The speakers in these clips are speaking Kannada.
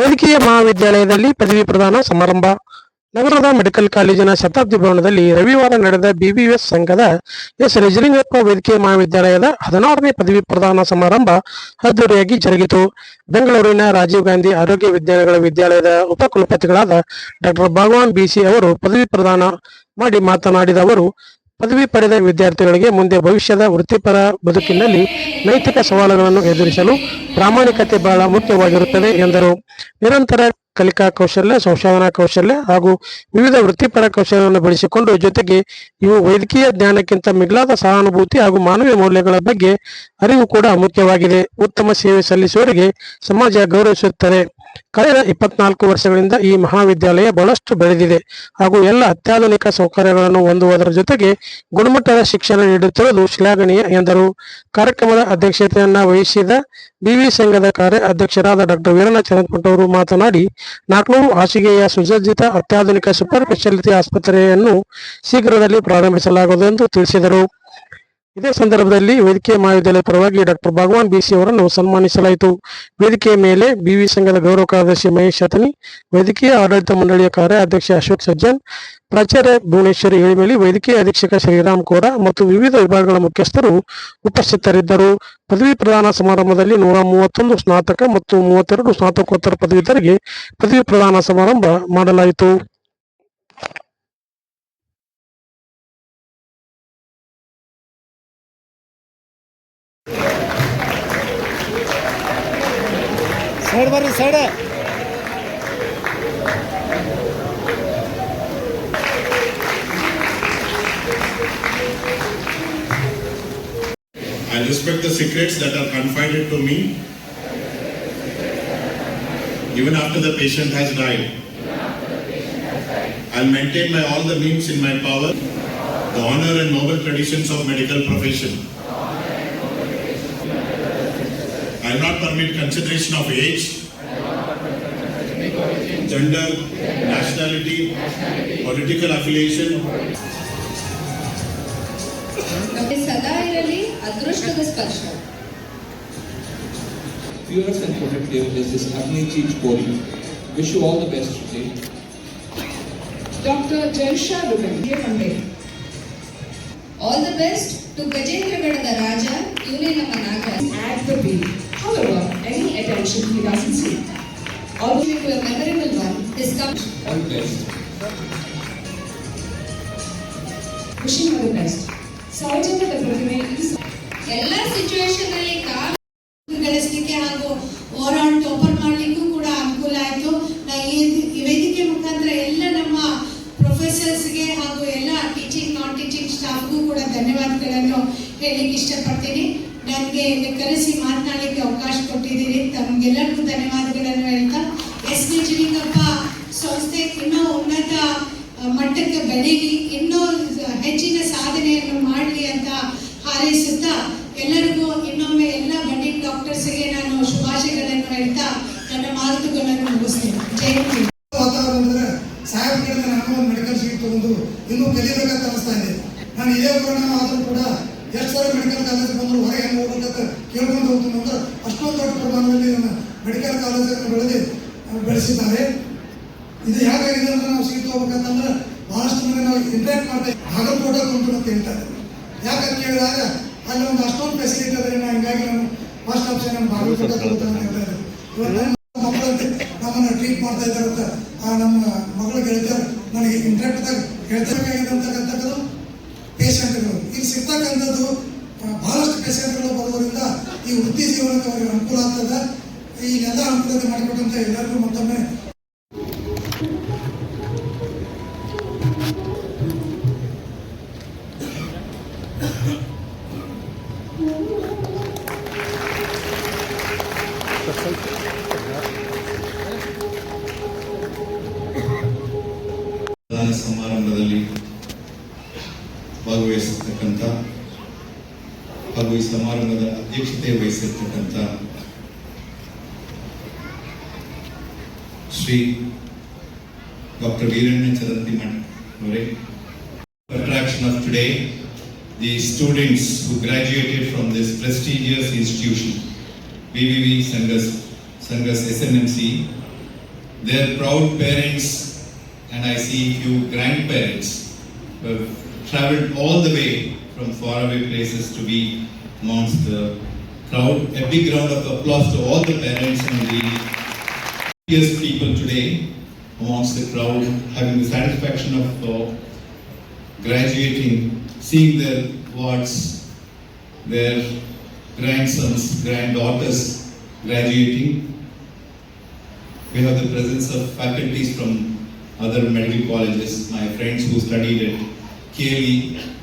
ವೈದ್ಯಕೀಯ ಮಹಾವಿದ್ಯಾಲಯದಲ್ಲಿ ಪದವಿ ಪ್ರದಾನ ಸಮಾರಂಭ. ನಗರದ ಮೆಡಿಕಲ್ ಕಾಲೇಜಿನ ಶತಾಬ್ದಿ ಭವನದಲ್ಲಿ ರವಿವಾರ ನಡೆದ ಬಿಬಿಎಸ್ ಸಂಘದ ಎಸ್ ನಿಜಲಿಂಗಪ್ಪ ವೈದ್ಯಕೀಯ ಮಹಾವಿದ್ಯಾಲಯದ ಹದಿನಾರನೇ ಪದವಿ ಪ್ರದಾನ ಸಮಾರಂಭ ಅದ್ದೂರಿಯಾಗಿ ಜರುಗಿತು. ಬೆಂಗಳೂರಿನ ರಾಜೀವ್ ಗಾಂಧಿ ಆರೋಗ್ಯ ವಿಜ್ಞಾನಗಳ ವಿದ್ಯಾಲಯದ ಉಪಕುಲಪತಿಗಳಾದ ಡಾಕ್ಟರ್ ಭಗವಾನ್ ಬಿಸಿ ಅವರು ಪದವಿ ಪ್ರದಾನ ಮಾಡಿ ಮಾತನಾಡಿದ ಅವರು ಪದವಿ ಪಡೆದ ವಿದ್ಯಾರ್ಥಿಗಳಿಗೆ ಮುಂದೆ ಭವಿಷ್ಯದ ವೃತ್ತಿಪರ ಬದುಕಿನಲ್ಲಿ ನೈತಿಕ ಸವಾಲುಗಳನ್ನು ಎದುರಿಸಲು ಪ್ರಾಮಾಣಿಕತೆ ಬಹಳ ಮುಖ್ಯವಾಗಿರುತ್ತದೆ ಎಂದರು. ನಿರಂತರ ಕಲಿಕಾ ಕೌಶಲ್ಯ, ಸಂಶೋಧನಾ ಕೌಶಲ್ಯ ಹಾಗೂ ವಿವಿಧ ವೃತ್ತಿಪರ ಕೌಶಲ್ಯವನ್ನು ಬೆಳೆಸಿಕೊಂಡು ಜೊತೆಗೆ ಇವು ವೈದ್ಯಕೀಯ ಜ್ಞಾನಕ್ಕಿಂತ ಮಿಗಿಲಾದ ಸಹಾನುಭೂತಿ ಹಾಗೂ ಮಾನವೀಯ ಮೌಲ್ಯಗಳ ಬಗ್ಗೆ ಅರಿವು ಕೂಡ ಮುಖ್ಯವಾಗಿದೆ. ಉತ್ತಮ ಸೇವೆ ಸಲ್ಲಿಸುವವರಿಗೆ ಸಮಾಜ ಗೌರವಿಸುತ್ತದೆ. ಕಳೆದ ಇಪ್ಪತ್ನಾಲ್ಕು ವರ್ಷಗಳಿಂದ ಈ ಮಹಾವಿದ್ಯಾಲಯ ಬಹಳಷ್ಟು ಬೆಳೆದಿದೆ ಹಾಗೂ ಎಲ್ಲ ಅತ್ಯಾಧುನಿಕ ಸೌಕರ್ಯಗಳನ್ನು ಹೊಂದುವುದರ ಜೊತೆಗೆ ಗುಣಮಟ್ಟದ ಶಿಕ್ಷಣ ನೀಡುತ್ತಿರುವುದು ಶ್ಲಾಘನೀಯ ಎಂದರು. ಕಾರ್ಯಕ್ರಮದ ಅಧ್ಯಕ್ಷತೆಯನ್ನ ವಹಿಸಿದ ಬಿವಿ ಸಂಘದ ಕಾರ್ಯ ಅಧ್ಯಕ್ಷರಾದ ಡಾಕ್ಟರ್ ವೀರಣ್ಣ ಚಂದ್ರಪಟ್ ಅವರು ಮಾತನಾಡಿ, ನಾಲ್ಕನೂರು ಹಾಸಿಗೆಯ ಸುಸಜ್ಜಿತ ಅತ್ಯಾಧುನಿಕ ಸೂಪರ್ ಸ್ಪೆಷಾಲಿಟಿ ಆಸ್ಪತ್ರೆಯನ್ನು ಶೀಘ್ರದಲ್ಲಿ ಪ್ರಾರಂಭಿಸಲಾಗುವುದು ಎಂದು ತಿಳಿಸಿದರು. ಇದೇ ಸಂದರ್ಭದಲ್ಲಿ ವೇದಿಕೆ ಮಹಾವಿದ್ಯಾಲಯ ಪರವಾಗಿ ಡಾಕ್ಟರ್ ಭಗವಾನ್ ಬಿಸಿ ಅವರನ್ನು ಸನ್ಮಾನಿಸಲಾಯಿತು. ವೇದಿಕೆಯ ಮೇಲೆ ಬಿವಿ ಸಂಘದ ಗೌರವ ಕಾರ್ಯದರ್ಶಿ ಮಹೇಶ್ ಅತನಿ ವೈದ್ಯಕೀಯ ಆಡಳಿತ ಮಂಡಳಿಯ ಕಾರ್ಯಾಧ್ಯಕ್ಷ ಅಶೋಕ್ ಸಜ್ಜನ್, ಪ್ರಾಚಾರ್ಯ ಭುವನೇಶ್ವರಿ ಹೇಳಿಮೇಲಿ ವೈದ್ಯಕೀಯ ಅಧೀಕ್ಷಕ ಶ್ರೀರಾಮ್ ಕೋರ ಮತ್ತು ವಿವಿಧ ವಿಭಾಗಗಳ ಮುಖ್ಯಸ್ಥರು ಉಪಸ್ಥಿತರಿದ್ದರು. ಪದವಿ ಪ್ರದಾನ ಸಮಾರಂಭದಲ್ಲಿ ನೂರ ಮೂವತ್ತೊಂದು ಸ್ನಾತಕ ಮತ್ತು ಮೂವತ್ತೆರಡು ಸ್ನಾತಕೋತ್ತರ ಪದವೀಧರಿಗೆ ಪದವಿ ಪ್ರದಾನ ಸಮಾರಂಭ ಮಾಡಲಾಯಿತು. ಸೈಡ್ ಬರ್ರಿ side I respect the secrets that are confided to me even after the patient has died. I'll maintain by all the means in my power the honor and noble traditions of medical profession. I'll not permit consideration of age, gender, nationality, political affiliation, ನಮಗೆ ಸದಾ ಇರಲಿ ಅದೃಷ್ಟದ ಸ್ಪರ್ಶ Purest and protective is this Agni Kori. Wish you all the best today. Dr. Jaisha Ruben, here Monday. All the best to ಗಜೇಂದ್ರಗಡದ ರಾಜ ಇವನೇ ನಮ್ಮ ನಾಗ At the beat. However, any attention he doesn't see. Also to a memorable one this comes All the best. Wishing her the ಎಲ್ಲ ಸಿಚುವೇಶನ್ ಅಲ್ಲಿ ಕಾಲ ಗಳಿಸಲಿಕ್ಕೆ ಹಾಗೂ ಓವರಾಲ್ ಟೋಪರ್ ಮಾಡಲಿಕ್ಕೂ ಕೂಡ ಅನುಕೂಲ ಆಯಿತು ನಾ ಈ ವೇದಿಕೆ ಮುಖಾಂತರ ಎಲ್ಲ ನಮ್ಮ ಪ್ರೊಫೆಸರ್ಸ್ಗೆ ಹಾಗೂ ಎಲ್ಲ ಟೀಚಿಂಗ್ ನಾನ್ ಟೀಚಿಂಗ್ ಸ್ಟಾಫ್ಗೂ ಕೂಡ ಧನ್ಯವಾದಗಳನ್ನು ಹೇಳಲಿಕ್ಕೆ ಇಷ್ಟಪಡ್ತೀನಿ ನನಗೆ ಕರೆಸಿ ಮಾತನಾಡಲಿಕ್ಕೆ ಅವಕಾಶ ಕೊಟ್ಟಿದ್ದೀರಿ. ತಮಗೆಲ್ಲರಿಗೂ ಧನ್ಯವಾದಗಳನ್ನು ಹೇಳ್ತಾ ಎಸ್ ಬಿ ಜಿಲಿಂಗಪ್ಪ ಸಂಸ್ಥೆ ಇನ್ನೂ ಉನ್ನತ ಮಟ್ಟಕ್ಕೆ ಬೆಳೀಲಿ, ಇನ್ನೂ ಹೆಚ್ಚಿನ ಸಾಧನೆಯನ್ನು ಮಾಡಲಿ ಅಂತ ಹಾರೈಸುತ್ತಾ, ಎಲ್ಲರಿಗೂ ಇನ್ನೊಮ್ಮೆ ಎಲ್ಲ ಬಂಡಿಟ್ ಡಾಕ್ಟರ್ಸ್ಗೆ ನಾನು ಶುಭಾಶಯಗಳನ್ನು ಹೇಳ್ತಾ, ನನ್ನ ಮಾತುಗಳನ್ನು ಮುಗಿಸ್ತೇನೆ. ಜೈ ಹಿಂದ್. ವಾತಾವರಣ ಸಾಹೇಬ್ ಕಡೆಯಿಂದ ನಾನು ಮೆಡಿಕಲ್ ಶೀಟ್ ತಗೊಂಡು ಇನ್ನೂ ಕಲಿಯಬೇಕಂತ ಅನಿಸ್ತಾ ಇದೆ. ನಾನು ಇದೇ ಊರಿನ ಆದರೂ ಕೂಡ ಎಷ್ಟು ಸಲ ಮೆಡಿಕಲ್ ಕಾಲೇಜ್ ಬಂದರು ಹೊರಗೆ ಹೆಂಗೆ ಹೋಗ್ಬೇಕಂತ ಕೇಳ್ಕೊಂಡು ಹೋಗ್ತೀನಿ ಅಂದ್ರೆ ಅಷ್ಟೊಂದು ದೊಡ್ಡ ಪ್ರಮಾಣದಲ್ಲಿ ನನ್ನ ಮೆಡಿಕಲ್ ಕಾಲೇಜನ್ನು ಬೆಳೆದಿ ಬೆಳೆಸಿದ್ದಾರೆ. ಇದು ಹೇಗಾಗಿದೆ ಅಂತ ನಾವು ಸೀಟ್ ಹೋಗ್ಬೇಕಂತಂದ್ರೆ ಬಹಳಷ್ಟು ಮಂದಿ ನಾವು ಇಂಟ್ರಾಕ್ಟ್ ಮಾಡ್ತಾ ಬಾಗಲಕೋಟ ಕುಂತು ಅಂತ ಹೇಳ್ತಾರೆ ಯಾಕಂತ ಕೇಳಿದಾಗ ಅಲ್ಲಿ ಒಂದು ಅಷ್ಟೊಂದು ಫೆಸಿಲಿಟಿ ಅದ ನಾನು ಹಿಂಗಾಗಿ ನಾನು ಫಸ್ಟ್ ಆಪ್ಷನ್ ನಾನು ಬಾಗಲಕೋಟ ತಗೋತಾನೆ ಹೇಳ್ತಾರೆ ಇವಾಗ ಮಕ್ಕಳಂತೆ ನಮ್ಮನ್ನ ಟ್ರೀಟ್ ಮಾಡ್ತಾ ಇದ್ದಾರೆ ಅಂತ ನಮ್ಮ ಮಗಳು ಗೆಳತಿಯರು ನನಗೆ ಇಂಟ್ರಾಕ್ಟ್ದಾಗ ಹೇಳ್ತಿರ್ಬೇಕಾಗಿದೆ ಅಂತಕ್ಕಂಥದ್ದು ಪೇಷಂಟ್ಗಳು. ಇಲ್ಲಿ ಸಿಗ್ತಕ್ಕಂಥದ್ದು ಬಹಳಷ್ಟು ಪೇಷಂಟ್ಗಳು ಬರೋದ್ರಿಂದ ಈ ವೃತ್ತಿ ಜೀವನಕ್ಕೆ ಅವರಿಗೆ ಅನುಕೂಲ ಆಗ್ತದೆ. ಈಗೆಲ್ಲ ಅನುಕೂಲತೆ ಮಾಡಿಕೊಟ್ಟಂತ ಎಲ್ಲರಿಗೂ ಮತ್ತೊಮ್ಮೆ ಸಮಾರಂಭದ ಅಧ್ಯಕ್ಷತೆ ವಹಿಸಿರ್ತಕ್ಕಂಥ ಶ್ರೀ ಡಾಕ್ಟರ್ ವೀರಣ್ಣ ಚರಂತಿಮಠ್ ಅವರೇ attraction of today, the students who graduated from this prestigious institution, BVV Sanghas, Sanghas SNMC, their proud parents, and I see few grandparents who have traveled all the way from faraway places to be amongst the crowd. A big round of applause to all the parents and the happiest people today amongst the crowd, having the satisfaction of uh, graduating, seeing their wards, their grandsons, granddaughters graduating. We have the presence of faculties from other medical colleges, my friends who studied at KLE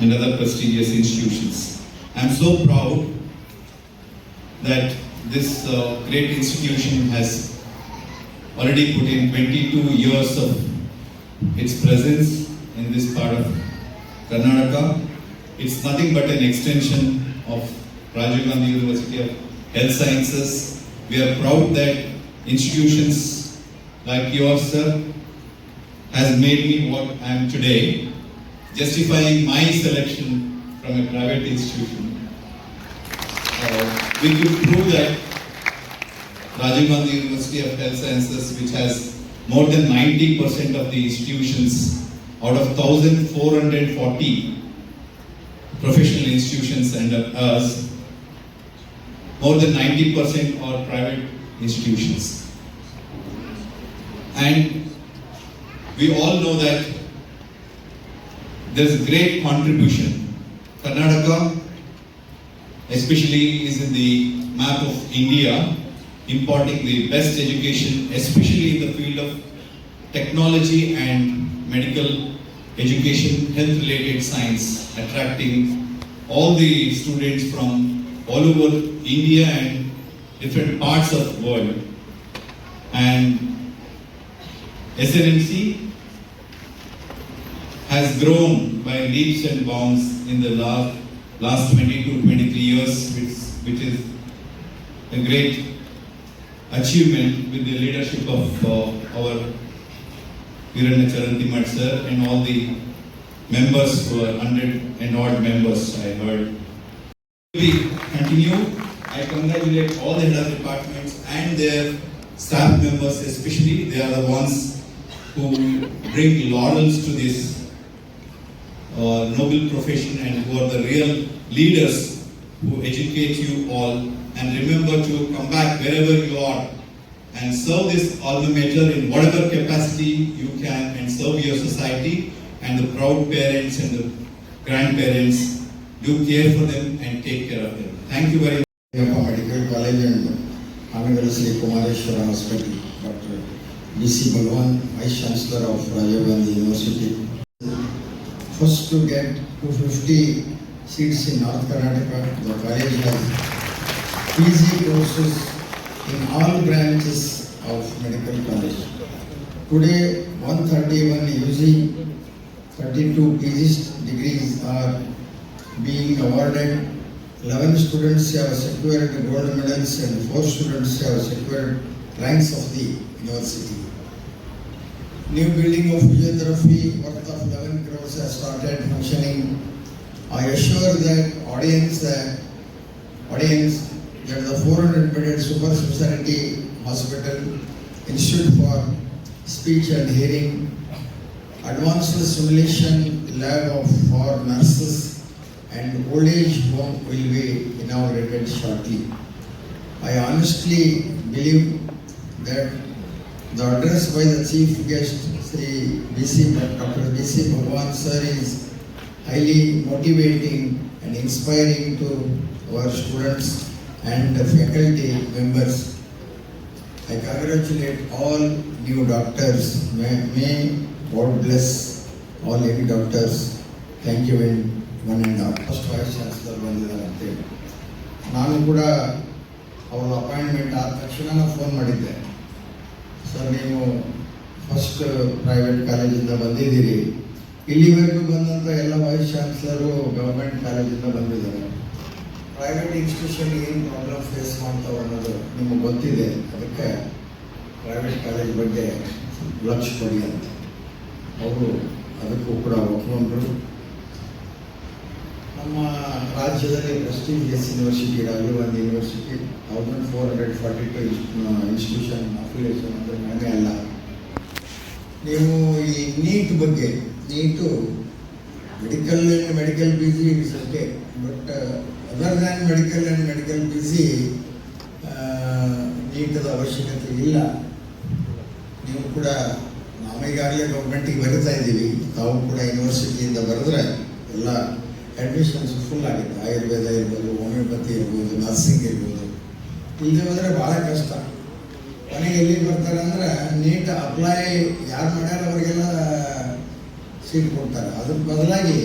and other prestigious institutions. I am so proud that this uh, great institution has already put in 22 years of its presence in this part of Karnataka. It's nothing but an extension of Rajiv Gandhi University of Health Sciences. We are proud that institutions like yours, sir, has made me what I am today, justifying my selection from a private institution. Uh, we could prove that Rajiv Gandhi University of Health Sciences, which has more than 90% of the institutions out of 1,440 professional institutions under us, more than 90% are private institutions. And we all know that there's a great contribution. Karnataka, especially, is in the map of India, imparting the best education, especially in the field of technology and medical education, health-related science, attracting all the students from all over India and different parts of the world. And SNMC has grown by leaps and bounds in the last, last 22, 23 years, which, which is a great achievement with the leadership of uh, our Hiranya Charantimat sir and all the members who are hundred and odd members I heard. We continue. I congratulate all the head of departments and their staff members especially. They are the ones who bring laurels to this uh, noble profession and who are the real leaders who educate you all and remember to come back wherever you are and serve this alma mater in whatever capacity you can and serve your society and the proud parents and the grandparents do care for them and take care of them. Thank you very much. Medical College and Honorable Sri Kumareshwara Hospital, Dr. B.C. Bhagwan, Vice Chancellor of Rajiv Gandhi University. First to get 250 seats in North Karnataka, the college has PG courses in all branches of medical college. Today, 131 UG, 32 PG degrees are being awarded 11 students have secured gold medals and 4 students have secured ranks of the university. New building of physiotherapy worth of 11 crores has started functioning. I assure that audience that audience that the 400 bedded super specialty hospital, Institute for Speech and Hearing, advanced simulation lab of for nurses and old age home will be inaugurated shortly. I honestly believe that the address by the chief guest, Sri B.C. Dr. B.C. Bhagwan sir is highly motivating and inspiring to our students and faculty members. I congratulate all new doctors. May, may God bless all young doctors. Thank you in one and all. First vice chancellor ಬಂದಿದ್ದಾರೆ ಅಂತೇಳಿ ನಾನು ಕೂಡ ಅವ್ರ ಅಪಾಯಿಂಟ್ಮೆಂಟ್ ಆದ ತಕ್ಷಣ ಫೋನ್ ಮಾಡಿದ್ದೆ ಸರ್ ನೀವು ಫಸ್ಟ್ ಪ್ರೈವೇಟ್ ಕಾಲೇಜಿಂದ ಬಂದಿದ್ದೀರಿ. ಇಲ್ಲಿವರೆಗೂ ಬಂದಂಥ ಎಲ್ಲ ವೈಸ್ ಚಾನ್ಸಲರು ಗೌರ್ಮೆಂಟ್ ಕಾಲೇಜಿಂದ ಬಂದಿದ್ದಾರೆ. ಪ್ರೈವೇಟ್ ಇನ್ಸ್ಟಿಟ್ಯೂಷನ್ ಏನು ಪ್ರಾಬ್ಲಮ್ ಫೇಸ್ ಮಾಡ್ತಾವೆ ಅನ್ನೋದು ನಿಮಗೆ ಗೊತ್ತಿದೆ. ಅದಕ್ಕೆ ಪ್ರೈವೇಟ್ ಕಾಲೇಜ್ ಬಗ್ಗೆ ಲಕ್ಷ ಕೊಡಿ ಅಂತ. ಅವರು ಅದಕ್ಕೂ ಕೂಡ ಒಪ್ಕೊಂಡ್ರು ನಮ್ಮ ರಾಜ್ಯದಲ್ಲಿ ಪ್ರೆಸ್ಟೀಜಿಯಸ್ ಯೂನಿವರ್ಸಿಟಿ ರಾಜೀವ್ ಒಂದು university thousand four hundred forty two institution affiliation ಅಂದರೆ ಕಡಿಮೆ ಅಲ್ಲ. ನೀವು ಈ ನೀಟ್ ಬಗ್ಗೆ NEET medical and medical G it's okay but other than medical and medical G ನೀಟದ ಅವಶ್ಯಕತೆ ಇಲ್ಲ. ನೀವು ಕೂಡ ನಾವೀಗಾಗಲೇ ಗೌರ್ಮೆಂಟಿಗೆ ಬರಿತಾ ಇದ್ದೀವಿ. ತಾವು ಕೂಡ ಯೂನಿವರ್ಸಿಟಿಯಿಂದ ಬರೆದ್ರೆ ಎಲ್ಲ ಅಡ್ಮಿಷನ್ಸ್ ಫುಲ್ ಆಗಿದೆ ಆಯುರ್ವೇದ ಇರ್ಬೋದು ಹೋಮಿಯೋಪತಿ ಇರ್ಬೋದು ನರ್ಸಿಂಗ್ ಇರ್ಬೋದು. ಇಲ್ಲದೆ ಹೋದರೆ ಭಾಳ ಕಷ್ಟ. ಕೊನೆಗೆ ಎಲ್ಲಿ ಬರ್ತಾರೆ ಅಂದರೆ ನೀಟ್ ಅಪ್ಲೈ ಯಾರು ಮಾಡ್ಯಾರ ಅವರಿಗೆಲ್ಲ ಸೀಟ್ ಕೊಡ್ತಾರೆ. ಅದ್ರ ಬದಲಾಗಿ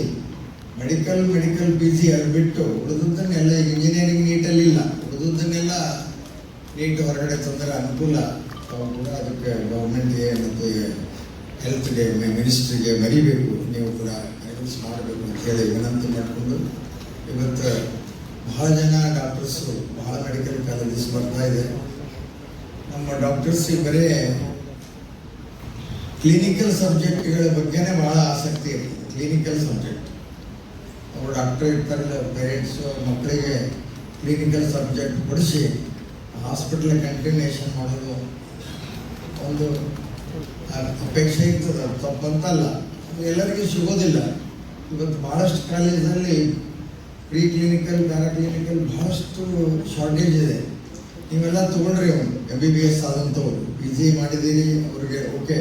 ಮೆಡಿಕಲ್ ಮೆಡಿಕಲ್ ಪಿ ಜಿ ಅದು ಬಿಟ್ಟು ಉಳಿದದ್ದನ್ನೆಲ್ಲ ಇಂಜಿನಿಯರಿಂಗ್ ನೀಟಲ್ಲಿ ಇಲ್ಲ. ಉಳಿದದ್ದನ್ನೆಲ್ಲ ನೀಟ್ ಹೊರಗಡೆ ತೊಂದರೆ ಅನುಕೂಲ. ಕೂಡ ಅದಕ್ಕೆ ಗೌರ್ಮೆಂಟ್ಗೆ ಮತ್ತು ಹೆಲ್ತ್ಗೆ ಮಿನಿಸ್ಟ್ರಿಗೆ ಮರಿಬೇಕು. ನೀವು ಕೂಡ ಅನೌನ್ಸ್ ಮಾಡಬೇಕು ಅಂತ ಹೇಳಿ ವಿನಂತಿ ಮಾಡಿಕೊಂಡು ಇವತ್ತು ಬಹಳ ಜನ ಡಾಕ್ಟರ್ಸು ಬಹಳ ಮೆಡಿಕಲ್ ಕಾಲೇಜಸ್ ಬರ್ತಾ ಇದೆ. ನಮ್ಮ ಡಾಕ್ಟರ್ಸಿಗೆ ಬರೀ ಕ್ಲಿನಿಕಲ್ ಸಬ್ಜೆಕ್ಟ್ಗಳ ಬಗ್ಗೆನೇ ಬಹಳ ಆಸಕ್ತಿ ಇರ್ತದೆ ಕ್ಲಿನಿಕಲ್ ಸಬ್ಜೆಕ್ಟ್ ಅವರು ಡಾಕ್ಟರ್ ಇರ್ತಾರಲ್ಲ ಪೇರೆಂಟ್ಸು ಮಕ್ಕಳಿಗೆ ಕ್ಲಿನಿಕಲ್ ಸಬ್ಜೆಕ್ಟ್ ಕೊಡಿಸಿ ಹಾಸ್ಪಿಟಲ್ ಕಂಟಿನ್ಯೂಷನ್ ಮಾಡೋದು ಒಂದು ಅಪೇಕ್ಷೆ ಇರ್ತದೆ. ತಪ್ಪಂತಲ್ಲ. ಎಲ್ಲರಿಗೂ ಸಿಗೋದಿಲ್ಲ. ಇವತ್ತು ಭಾಳಷ್ಟು ಕಾಲೇಜಲ್ಲಿ ಪ್ರೀ ಕ್ಲಿನಿಕಲ್ ಪ್ಯಾರಾ ಕ್ಲಿನಿಕಲ್ ಭಾಳಷ್ಟು ಶಾರ್ಟೇಜ್ ಇದೆ. ನೀವೆಲ್ಲ ತೊಗೊಂಡ್ರಿ ಅವನು ಎಂ ಬಿ ಬಿ ಎಸ್ ಆದಂಥವ್ರು ಪಿ ಜಿ ಮಾಡಿದ್ದೀರಿ, ಅವ್ರಿಗೆ ಓಕೆ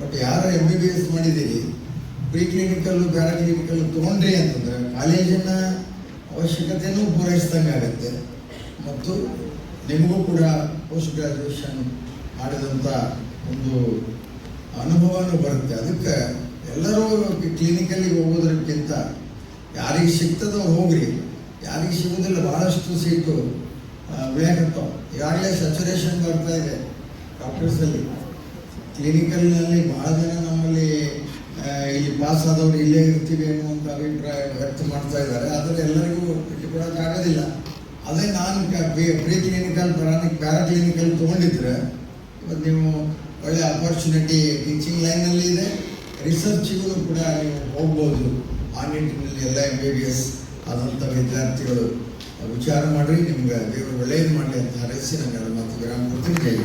ಬಟ್ ಯಾರು ಎಂ ಬಿ ಬಿ ಎಸ್ ಮಾಡಿದ್ದೀರಿ ಪ್ರೀ ಕ್ಲಿನಿಕಲ್ಲು ಪ್ಯಾರಾ ಕ್ಲಿನಿಕಲ್ ತೊಗೊಂಡ್ರಿ ಅಂತಂದ್ರೆ ಕಾಲೇಜಿನ ಅವಶ್ಯಕತೆಯೂ ಪೂರೈಸಿದಂಗೆ ಆಗುತ್ತೆ. ಮತ್ತು ನಿಮಗೂ ಕೂಡ ಪೋಸ್ಟ್ ಗ್ರ್ಯಾಜುಯೇಷನ್ ಮಾಡಿದಂಥ ಒಂದು ಅನುಭವನೂ ಬರುತ್ತೆ. ಅದಕ್ಕೆ ಎಲ್ಲರೂ ಕ್ಲಿನಿಕಲ್ಲಿಗೆ ಹೋಗೋದಕ್ಕಿಂತ ಯಾರಿಗೆ ಸಿಗ್ತದೋ ಹೋಗ್ರಿ. ಯಾರಿಗೆ ಸಿಗೋದಿಲ್ಲ ಭಾಳಷ್ಟು ಸೀಟು ಉಳಿಯಾಕತ್ತಾವ ಈಗಾಗಲೇ ಸ್ಯಾಚುರೇಷನ್ ಬರ್ತಾ ಇದೆ ಡಾಕ್ಟರ್ಸಲ್ಲಿ ಕ್ಲಿನಿಕಲ್ನಲ್ಲಿ ಭಾಳ ಜನ ನಮ್ಮಲ್ಲಿ ಇಲ್ಲಿ ಪಾಸ್ ಆದವರು ಇಲ್ಲೇ ಇರ್ತೀವಿ ಅನ್ನುವಂಥ ಅಭಿಪ್ರಾಯ ವ್ಯಕ್ತ ಮಾಡ್ತಾ ಇದ್ದಾರೆ. ಆದರೆ ಎಲ್ಲರಿಗೂ ಬಿಟ್ಟುಕೊಡೋಕ್ಕಾಗೋದಿಲ್ಲ ಅದೇ ನಾನು ಪ್ರೀ ಕ್ಲಿನಿಕಲ್ ಪ್ರಾಣಿ ಪ್ಯಾರಾ ಕ್ಲಿನಿಕಲ್ ತೊಗೊಂಡಿದ್ರೆ, ಇವತ್ತು ನೀವು ಒಳ್ಳೆ ಅಪರ್ಚುನಿಟಿ ಟೀಚಿಂಗ್ ಲೈನಲ್ಲಿ ಇದೆ. ರಿಸರ್ಚಿಗೂ ಕೂಡ ನೀವು ಹೋಗ್ಬೋದು ಆ ನಿಟ್ಟಿನಲ್ಲಿ ಎಲ್ಲ ಎಂ ಬಿ ಬಿ ಎಸ್ ಆದಂಥ ವಿದ್ಯಾರ್ಥಿಗಳು ವಿಚಾರ ಮಾಡಿ, ನಿಮ್ಗೆ ದೇವರು ಒಳ್ಳೆಯದು ಮಾಡಲಿ ಅಂತ ಹಾರೈಸಿ ನಾನು ಮಾತು ವಿರಾಮ ಕೊಡ್ತೀನಿ ಜೈ.